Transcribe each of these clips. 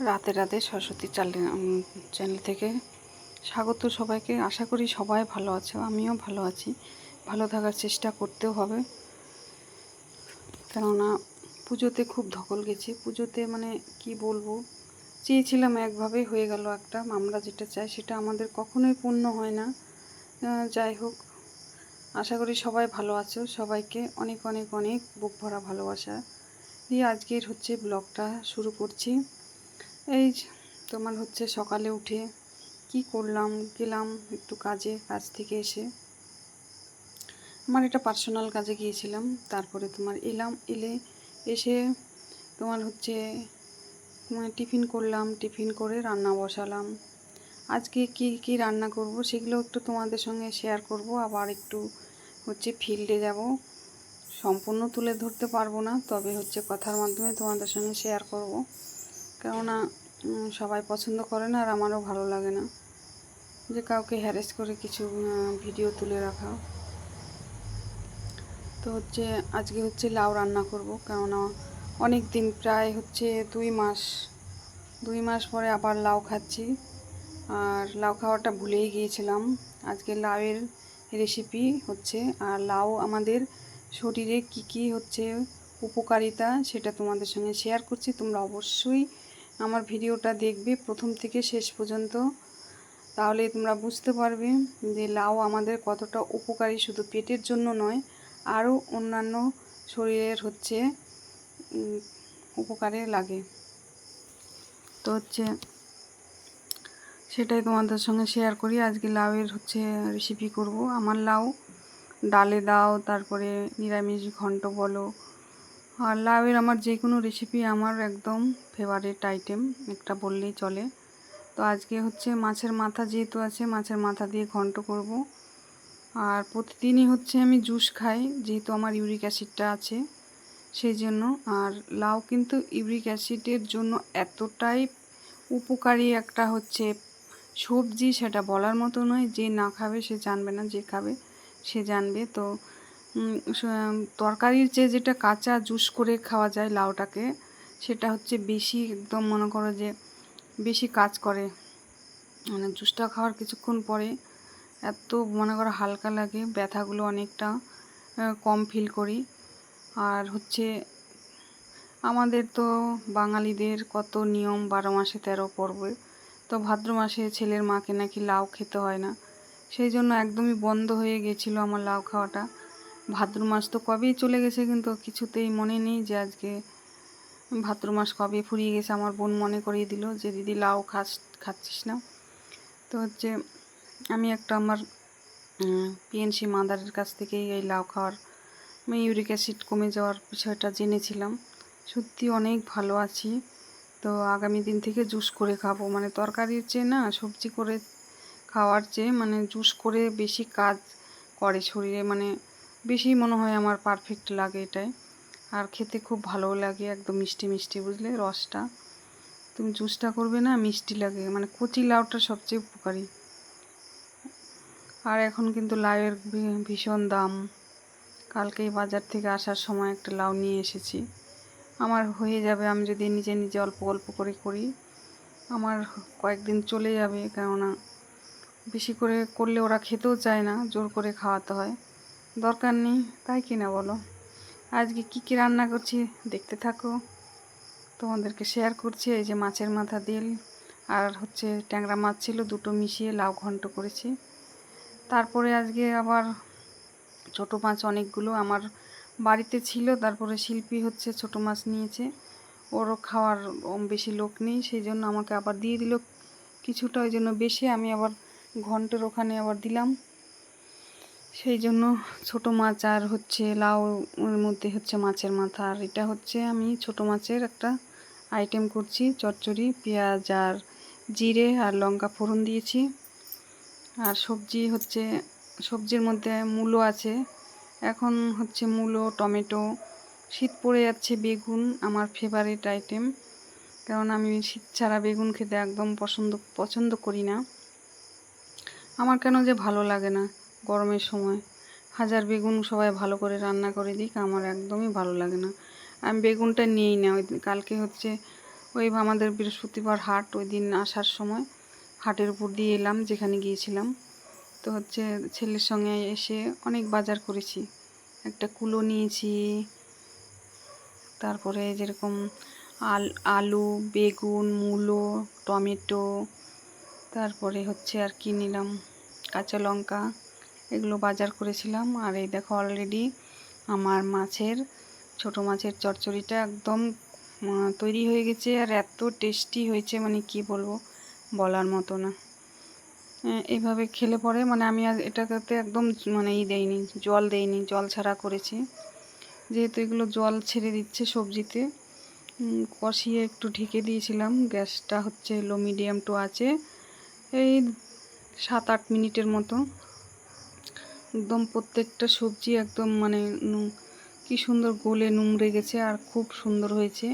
রাতে রাতে সরস্বতী চ্যানেল থেকে স্বাগত সবাইকে। আশা করি সবাই ভালো আছো, আমিও ভালো আছি। ভালো থাকার চেষ্টা করতেও হবে। কেননা পুজোতে খুব ধকল গেছে। পুজোতে মানে কি বলব? চেয়েছিলাম একভাবে হয়ে গেল একটা। আমরা যেটা চাই সেটা আমাদের কখনোই পূর্ণ হয় না। যাই হোক, আশা করি সবাই ভালো আছো। সবাইকে অনেক অনেক অনেক বুক ভরা ভালোবাসা। দিয়ে আজকের হচ্ছে ব্লগটা শুরু করছি। এই তোমার হচ্ছে সকালে উঠে কি করলাম, গেলাম একটু কাজে, কাজ থেকে এসে। আমার এটা পার্সোনাল কাজে গিয়েছিলাম, তারপরে তোমার এলাম, এলে এসে তোমার হচ্ছে মানে টিফিন করলাম, টিফিন করে রান্না বসালাম। আজকে কি কি রান্না করব সেগুলো একটু তোমাদের সঙ্গে শেয়ার করব, আবার একটু হচ্ছে ফিল্ডে যাব। সম্পূর্ণ তুলে ধরতে পারব না, তবে হচ্ছে কথার মাধ্যমে তোমাদের সঙ্গে শেয়ার করব। কেননা সবাই পছন্দ করে না আর আমারও ভালো লাগে না। যে কাউকে হ্যারেস করে কিছু ভিডিও তুলে রাখা। তো হচ্ছে, আজকে হচ্ছে লাউ রান্না করব, কেননা অনেক দিন, প্রায় হচ্ছে দুই মাস দুই মাস পরে আবার লাউ খাচ্ছি। আর লাউ খাওয়াটা ভুলেই গিয়েছিলাম। আজকে লাউয়ের রেসিপি হচ্ছে, আর লাউ আমাদের শরীরে কি কি হচ্ছে, উপকারিতা সেটা তোমাদের সঙ্গে শেয়ার করছি। তোমরা অবশ্যই আমার ভিডিওটা দেখবে প্রথম থেকে শেষ পর্যন্ত। তাহলে তোমরা বুঝতে পারবে যে লাউ আমাদের কতটা উপকারী শুধু পেটের জন্য নয়, আরও অন্যান্য শরীরের হচ্ছে উপকারে লাগে। তো হচ্ছে, সেটাই তোমাদের সঙ্গে শেয়ার করি। আজকে লাউয়ের হচ্ছে রেসিপি করব। আমার লাউ, ডালে দাও, তারপরে নিরামিষ ঘন্ট বলো আর লাউয়ের আমার যে কোনো রেসিপি আমার একদম ফেভারিট আইটেম একটা বললেই চলে। তো আজকে হচ্ছে মাছের মাথা যেহেতু আছে, মাছের মাথা দিয়ে ঘন্ট করব। আর প্রতিদিনই হচ্ছে আমি জুস খাই, যেহেতু আমার ইউরিক অ্যাসিডটা আছে সেই জন্য আর লাউ কিন্তু ইউরিক অ্যাসিডের জন্য এতটাই উপকারী একটা হচ্ছে সবজি, সেটা বলার মতো নয়। যে না খাবে সে জানবে না, যে খাবে সে জানবে। তো তরকারির যে যেটা কাঁচা জুস করে খাওয়া যায় লাউটাকে, সেটা হচ্ছে বেশি একদম মনে করো যে বেশি কাজ করে। মানে জুসটা খাওয়ার কিছুক্ষণ পরে এত মনে করো হালকা লাগে, ব্যথাগুলো অনেকটা কম ফিল করি। আর হচ্ছে আমাদের তো বাঙালিদের কত নিয়ম, বারো মাসে তেরো পর্বে। তো ভাদ্র মাসে ছেলের মাকে নাকি লাউ খেতে হয় না। সেই জন্য একদমই বন্ধ হয়ে গেছিল আমার লাউ খাওয়াটা। ভাদ্র মাস তো কবেই চলে গেছে কিন্তু কিছুতেই মনে নেই যে আজকে ভাদ্র মাস কবে ফুরিয়ে গেছে আমার বোন মনে করিয়ে দিল যে, দিদি, লাউ খাস, খাচ্ছিস না? তো হচ্ছে আমি একটা আমার পিএনসি মাদারের কাছ থেকেই এই লাউ খাওয়ার আমি ইউরিক অ্যাসিড কমে যাওয়ার বিষয়টা জেনেছিলাম। সত্যি অনেক ভালো আছি। তো আগামী দিন থেকে জুস করে খাব। মানে তরকারির চেয়ে না, সবজি করে খাওয়ার চেয়ে মানে জুস করে বেশি কাজ করে শরীরে। মানে বেশি মনে হয় আমার পারফেক্ট লাগে এটাই। আর খেতে খুব ভালোও লাগে, একদম মিষ্টি মিষ্টি, বুঝলে? রসটা। তুমি জুসটা করবে না, মিষ্টি লাগে। মানে কচি লাউটা সবচেয়ে উপকারী। আর এখন কিন্তু লাউয়ের ভীষণ দাম। কালকেই বাজার থেকে আসার সময় একটা লাউ নিয়ে এসেছি। আমার হয়ে যাবে, আমি যদি নিজে নিজে অল্প অল্প করে করি, আমার কয়েকদিন চলে যাবে। কেননা, বেশি করে করলে ওরা খেতেও চায় না, জোর করে খাওয়াতে হয়। দরকার নেই, তাই কিনা বলো? আজকে কি কি রান্না করছি দেখতে থাকো। তোমাদেরকে শেয়ার করছি, এই যে মাছের মাথা দিল আর হচ্ছে ট্যাংরা মাছ ছিল, দুটো মিশিয়ে লাউ ঘন্ট করেছি। তারপরে আজকে আবার ছোট মাছ অনেকগুলো আমার বাড়িতে ছিল, তারপরে শিল্পী হচ্ছে ছোট মাছ নিয়েছে। ওরও খাওয়ার বেশি লোক নেই, সেই জন্য আমাকে আবার দিয়ে দিল কিছুটা, ওই জন্য বেশি আমি আবার ঘন্টের ওখানে আবার দিলাম। সেই জন্য ছোট মাছ আর হচ্ছে লাউ এর মধ্যে হচ্ছে মাছের মাথা। আর এটা হচ্ছে আমি ছোট মাছের একটা আইটেম করছি, চচ্চড়ি, পেঁয়াজ আর জিরে আর লঙ্কা ফোড়ন দিয়েছি। আর সবজি হচ্ছে, সবজির মধ্যে মূলো আছে। এখন হচ্ছে মূলো, টমেটো, শীত পড়ে যাচ্ছে, বেগুন আমার ফেভারিট আইটেম কারণ আমি শীত ছাড়া বেগুন খেতে একদম পছন্দ পছন্দ করি না। আমার কেন যে ভালো লাগে না। গরমের সময়। হাজার বেগুন সবাই ভালো করে রান্না করে দিক, আমার একদমই ভালো লাগে না। আমি বেগুনটা নিয়েই না, ওই কালকে হচ্ছে ওই আমাদের বৃহস্পতিবার হাট, ওই দিন আসার সময় হাটের উপর দিয়ে এলাম, যেখানে গিয়েছিলাম। তো হচ্ছে ছেলের সঙ্গে এসে অনেক বাজার করেছি। একটা কুলো নিয়েছি, তারপরে যেরকম আল, আলু, বেগুন, মূলো, টমেটো, তারপরে হচ্ছে আর কি নিলাম, কাঁচা লঙ্কা। এগুলো বাজার করেছিলাম। আর এই দেখো অলরেডি আমার মাছের, ছোট মাছের চচ্চড়িটা একদম তৈরি হয়ে গেছে আর এত টেস্টি হয়েছে মানে কি বলব, বলার মতো না। এইভাবে খেলে পরে মানে আমি আর এটাতে একদম মানে ই দেইনি, জল দেইনি, জল ছাড়া করেছি। যেহেতু এগুলো জল ছেড়ে দিচ্ছে সবজিতে কষিয়ে একটু ঢেকে দিয়েছিলাম। গ্যাসটা হচ্ছে লো মিডিয়াম টু আছে, এই সাত আট মিনিটের মতো। একদম প্রত্যেকটা সবজি একদম মানে কি সুন্দর গোলে নুমড়ে গেছে আর খুব সুন্দর হয়েছে।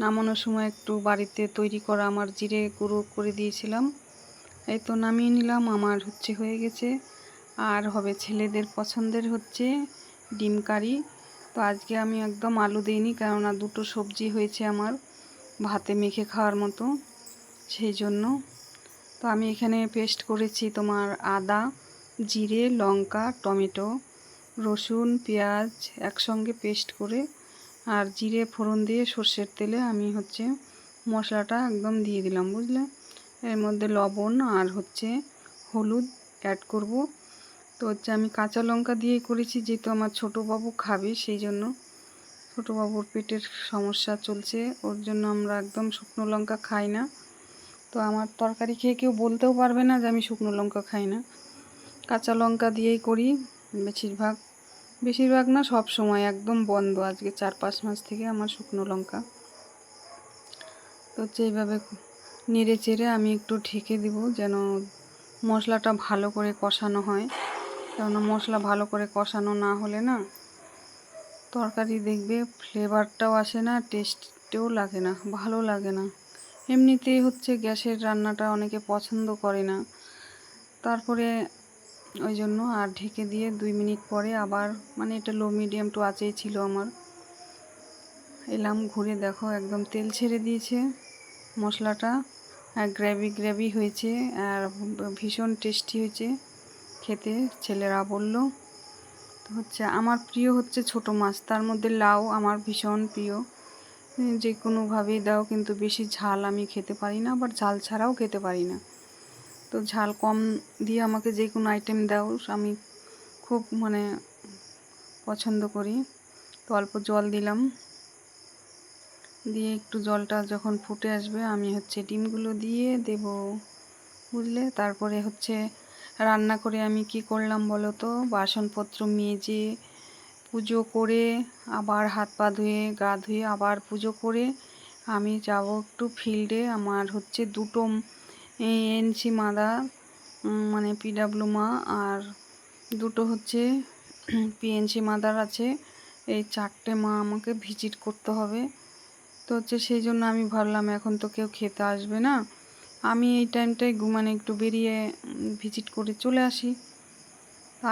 নামানোর সময় একটু বাড়িতে তৈরি করা আমার জিরে গুঁড়ো করে দিয়েছিলাম। এই তো নামিয়ে নিলাম, আমার হচ্ছে হয়ে গেছে। আর হবে ছেলেদের পছন্দের হচ্ছে ডিম কারি। তো আজকে আমি একদম আলু দিইনি, কেননা দুটো সবজি হয়েছে আমার ভাতে মেখে খাওয়ার মতো। সেই জন্য। তো আমি এখানে পেস্ট করেছি তোমার আদা জিরে, লঙ্কা, টমেটো, রসুন, পেঁয়াজ একসঙ্গে পেস্ট করে আর জিরে ফোড়ন দিয়ে সর্ষের তেলে আমি হচ্ছে মশলাটা একদম দিয়ে দিলাম, বুঝলে? এর মধ্যে লবণ আর হচ্ছে হলুদ অ্যাড করব। তো হচ্ছে আমি কাঁচা লঙ্কা দিয়েই করেছি, যেহেতু আমার বাবু খাবে, সেই জন্য বাবুর পেটের সমস্যা চলছে, ওর জন্য আমরা একদম শুকনো লঙ্কা খাই না। তো আমার তরকারি খেয়ে কেউ বলতেও পারবে না যে আমি শুকনো লঙ্কা খাই না। কাঁচা লঙ্কা দিয়েই করি, বেশিরভাগ। বেশিরভাগ না, সব সময় একদম বন্ধ আজকে চার পাঁচ মাস থেকে আমার শুকনো লঙ্কা। তো হচ্ছে এইভাবে নেড়ে চেড়ে আমি একটু ঢেকে দিব যেন মশলাটা ভালো করে কষানো হয়। কেননা মশলা ভালো করে কষানো না হলে না, তরকারি দেখবে ফ্লেভারটাও আসে না, টেস্টেও লাগে না, ভালো লাগে না। এমনিতেই হচ্ছে গ্যাসের রান্নাটা অনেকে পছন্দ করে না। তারপরে ওই জন্য আর ঢেকে দিয়ে দুই মিনিট পরে আবার মানে এটা লো মিডিয়াম টু আছেই ছিল আমার। এলাম, ঘুরে দেখো, একদম তেল ছেড়ে দিয়েছে মশলাটা। আর গ্রেভি গ্রেভি হয়েছে, আর ভীষণ টেস্টি হয়েছে খেতে, ছেলেরা বলল। তো হচ্ছে, আমার প্রিয় হচ্ছে ছোট মাছ, তার মধ্যে লাউ আমার ভীষণ প্রিয়। যে কোনোভাবেই দাও, কিন্তু বেশি ঝাল আমি খেতে পারি না, আবার ঝাল ছাড়াও খেতে পারি না। তো ঝাল কম দিয়ে আমাকে যে কোনো আইটেম দাও, আমি খুব মানে পছন্দ করি। তো অল্প জল দিলাম। দিয়ে একটু জলটা যখন ফুটে আসবে, আমি হচ্ছে ডিমগুলো দিয়ে দেব বুঝলে? তারপরে হচ্ছে রান্না করে আমি কি করলাম বলো তো? বাসনপত্র মেজে, পুজো করে, আবার হাত পা ধুয়ে, গা ধুয়ে আবার পুজো করে আমি যাব একটু ফিল্ডে। আমার হচ্ছে দুটো এনসি মাদা মানে পিডাব্লু মা আর দুটো হচ্ছে পিএনসি মাদার আছে। এই চারটে মা আমাকে ভিজিট করতে হবে। তো হচ্ছে সেই জন্য আমি ভাবলাম, এখন তো কেউ খেতে আসবে না। আমি এই টাইমটাই মানে একটু বেরিয়ে ভিজিট করে চলে আসি।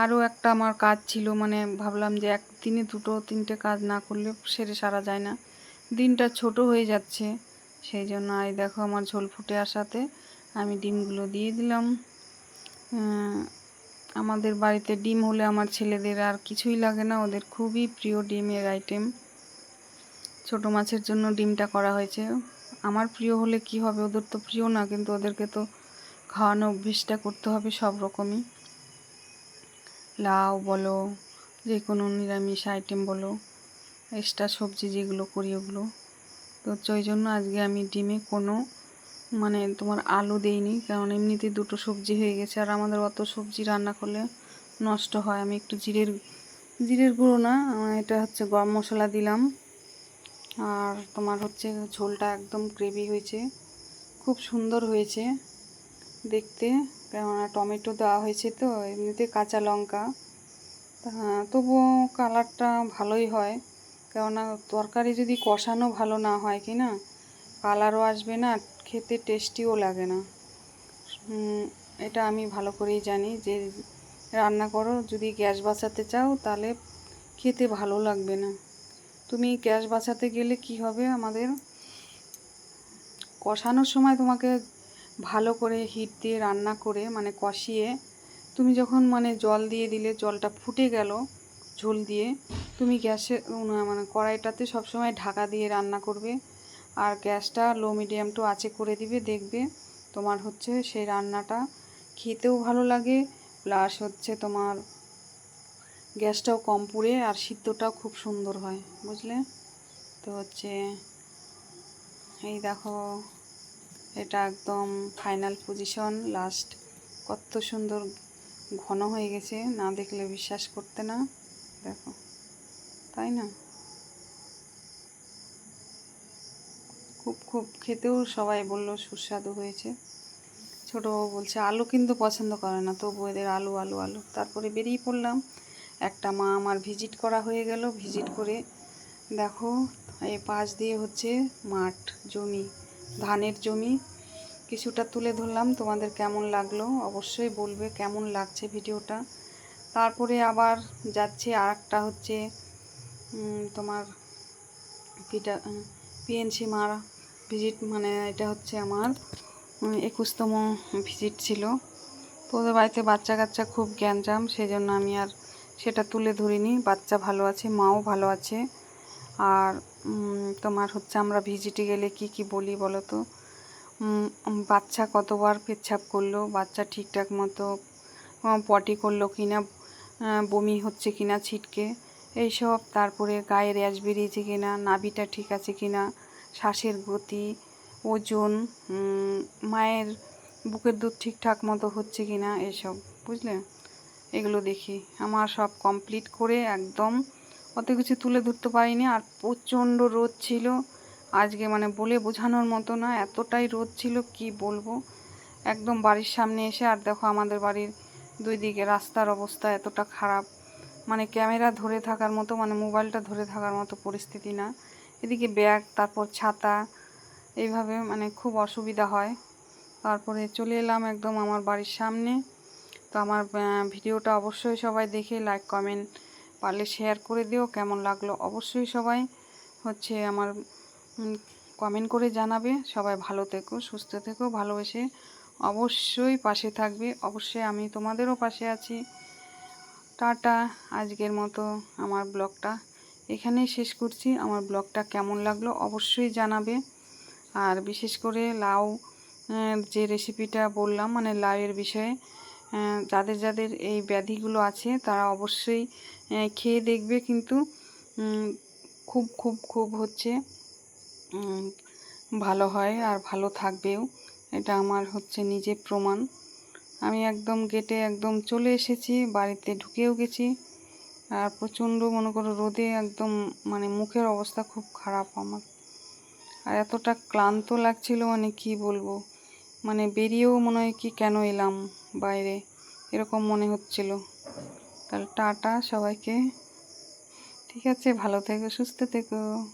আরও একটা আমার কাজ ছিল মানে ভাবলাম যে এক দিনে দুটো, তিনটে কাজ না করলে সেরে সারা যায় না। দিনটা ছোট হয়ে যাচ্ছে, সেই জন্য আই দেখো আমার ঝোল ফুটে আসাতে। আমি ডিমগুলো দিয়ে দিলাম। আমাদের বাড়িতে ডিম হলে আমার ছেলেদের আর কিছুই লাগে না, ওদের খুবই প্রিয় ডিমের আইটেম ছোট মাছের জন্য ডিমটা করা হয়েছে। আমার প্রিয় হলে কি হবে? ওদের তো প্রিয় না, কিন্তু ওদেরকে তো খাওয়ানো অভ্যেসটা করতে হবে সব রকমই। লাউ বলো যে কোনো নিরামিষ আইটেম বলো এক্সট্রা সবজি যেগুলো করি ওগুলো। তো ওই জন্য আজকে আমি ডিমে কোনো মানে তোমার আলু দেইনি, কারণ এমনিতেই দুটো সবজি হয়ে গেছে। আর আমাদের অত সবজি রান্না করলে নষ্ট হয়। আমি একটু জিরের জিরের গুঁড়ো না এটা হচ্ছে গরম মশলা দিলাম। আর তোমার হচ্ছে ঝোলটা একদম গ্রেভি হয়েছে। খুব সুন্দর হয়েছে দেখতে। কেননা টমেটো দেওয়া হয়েছে তো, এমনিতে কাঁচা লঙ্কা। তবুও কালারটা ভালোই হয়। কেননা তরকারি যদি কষানো ভালো না হয়, কি না? কালারও আসবে না খেতে টেস্টিও লাগে না। এটা আমি ভালো করেই জানি যে, রান্না করো, যদি গ্যাস বাঁচাতে চাও, তাহলে খেতে ভালো লাগবে না। তুমি গ্যাস বাঁচাতে গেলে কি হবে আমাদের? কষানোর সময় তোমাকে ভালো করে হিট দিয়ে রান্না করে মানে কষিয়ে, তুমি যখন মানে জল দিয়ে দিলে, জলটা ফুটে গেল ঝোল দিয়ে, তুমি গ্যাসে মানে কড়াইটাতে সবসময় ঢাকা দিয়ে রান্না করবে। আর গ্যাসটা লো মিডিয়াম টু আঁচে করে দিবে, দেখবে তোমার হচ্ছে সেই রান্নাটা খেতেও ভালো লাগে প্লাস হচ্ছে তোমার গ্যাসটাও কম পুড়ে আর সিদ্ধটাও খুব সুন্দর হয়, বুঝলে? তো হচ্ছে এই দেখো, এটা একদম ফাইনাল পজিশন লাস্ট কত সুন্দর ঘন হয়ে গেছে, না দেখলে বিশ্বাস করতে না, দেখো, তাই না? খুব খুব খেতেও সবাই বলল সুস্বাদু হয়েছে। ছোটো বলছে, আলু কিন্তু পছন্দ করে না, তবু এদের আলু আলু আলু। তারপরে বেরিয়ে পড়লাম। একটা মা আমার ভিজিট করা হয়ে গেল। ভিজিট করে দেখো এই পাশ দিয়ে হচ্ছে মাঠ, জমি, ধানের জমি। কিছুটা তুলে ধরলাম, তোমাদের কেমন লাগল অবশ্যই বলবে, কেমন লাগছে ভিডিওটা। তারপরে আবার যাচ্ছে আর একটা হচ্ছে তোমার পিটা, পিএনসি মার। ভিজিট মানে এটা হচ্ছে আমার একুশতম ভিজিট ছিল। তো ওদের বাড়িতে বাচ্চা কাচ্চা খুব জ্ঞানজাম সেই জন্য আমি আর সেটা তুলে ধরিনি। বাচ্চা ভালো আছে, মাও ভালো আছে। আর তোমার হচ্ছে আমরা ভিজিটে গেলে কি কি বলি বলো তো বাচ্চা কতবার পেচ্ছাপ করল, বাচ্চা ঠিকঠাক মতো পটি করল কিনা বমি হচ্ছে কিনা ছিটকে, এইসব। তারপরে গায়ে র্যাশ বেরিয়েছে কিনা, নাভিটা ঠিক আছে কিনা শ্বাসের গতি, ওজন মায়ের বুকের দুধ ঠিকঠাক মতো হচ্ছে কি না এসব, বুঝলে? এগুলো দেখি। আমার সব কমপ্লিট করে একদম অত কিছু তুলে ধরতে পারিনি। আর প্রচণ্ড রোদ ছিল। আজকে মানে বলে বোঝানোর মতো না, এতটাই রোদ ছিল, কি বলব? একদম বাড়ির সামনে এসে, আর দেখো আমাদের বাড়ির দুই দিকে রাস্তার অবস্থা এতটা খারাপ। মানে ক্যামেরা ধরে থাকার মতো মানে মোবাইলটা ধরে থাকার মতো পরিস্থিতি না। এদিকে ব্যাগ, তারপর ছাতা, এইভাবে মানে খুব অসুবিধা হয়। তারপরে চলে এলাম একদম আমার বাড়ির সামনে। তো আমার ভিডিওটা অবশ্যই সবাই দেখে লাইক কমেন্ট পারলে শেয়ার করে দিও। কেমন লাগল অবশ্যই সবাই হচ্ছে আমার কমেন্ট করে জানাবে। সবাই ভালো থেকো, সুস্থ থেকো, ভালোবেসে অবশ্যই পাশে থাকবে। অবশ্যই আমি তোমাদেরও পাশে আছি। টাটা, আজকের মতো আমার ব্লগটা। এখানেই শেষ করছি। আমার ব্লগটা কেমন লাগল অবশ্যই জানাবে। আর বিশেষ করে লাউ যে রেসিপিটা বললাম মানে লাউয়ের বিষয়ে যাদের যাদের এই ব্যাধিগুলো আছে, তারা অবশ্যই খেয়ে দেখবে কিন্তু খুব খুব খুব হচ্ছে ভালো হয় আর ভালো থাকবেও। এটা আমার হচ্ছে নিজে প্রমাণ। আমি একদম গেটে একদম চলে এসেছি, বাড়িতে ঢুকেও গেছি। আর প্রচণ্ড মনে করো রোদে একদম মানে মুখের অবস্থা খুব খারাপ আমার। আর এতটা ক্লান্ত লাগছিল মানে কি বলব? মানে বেরিয়েও মনে হয় কি কেন এলাম বাইরে? এরকম মনে হচ্ছিল। তাহলে টাটা সবাইকে। ঠিক আছে, ভালো থেকো, সুস্থ থেকো।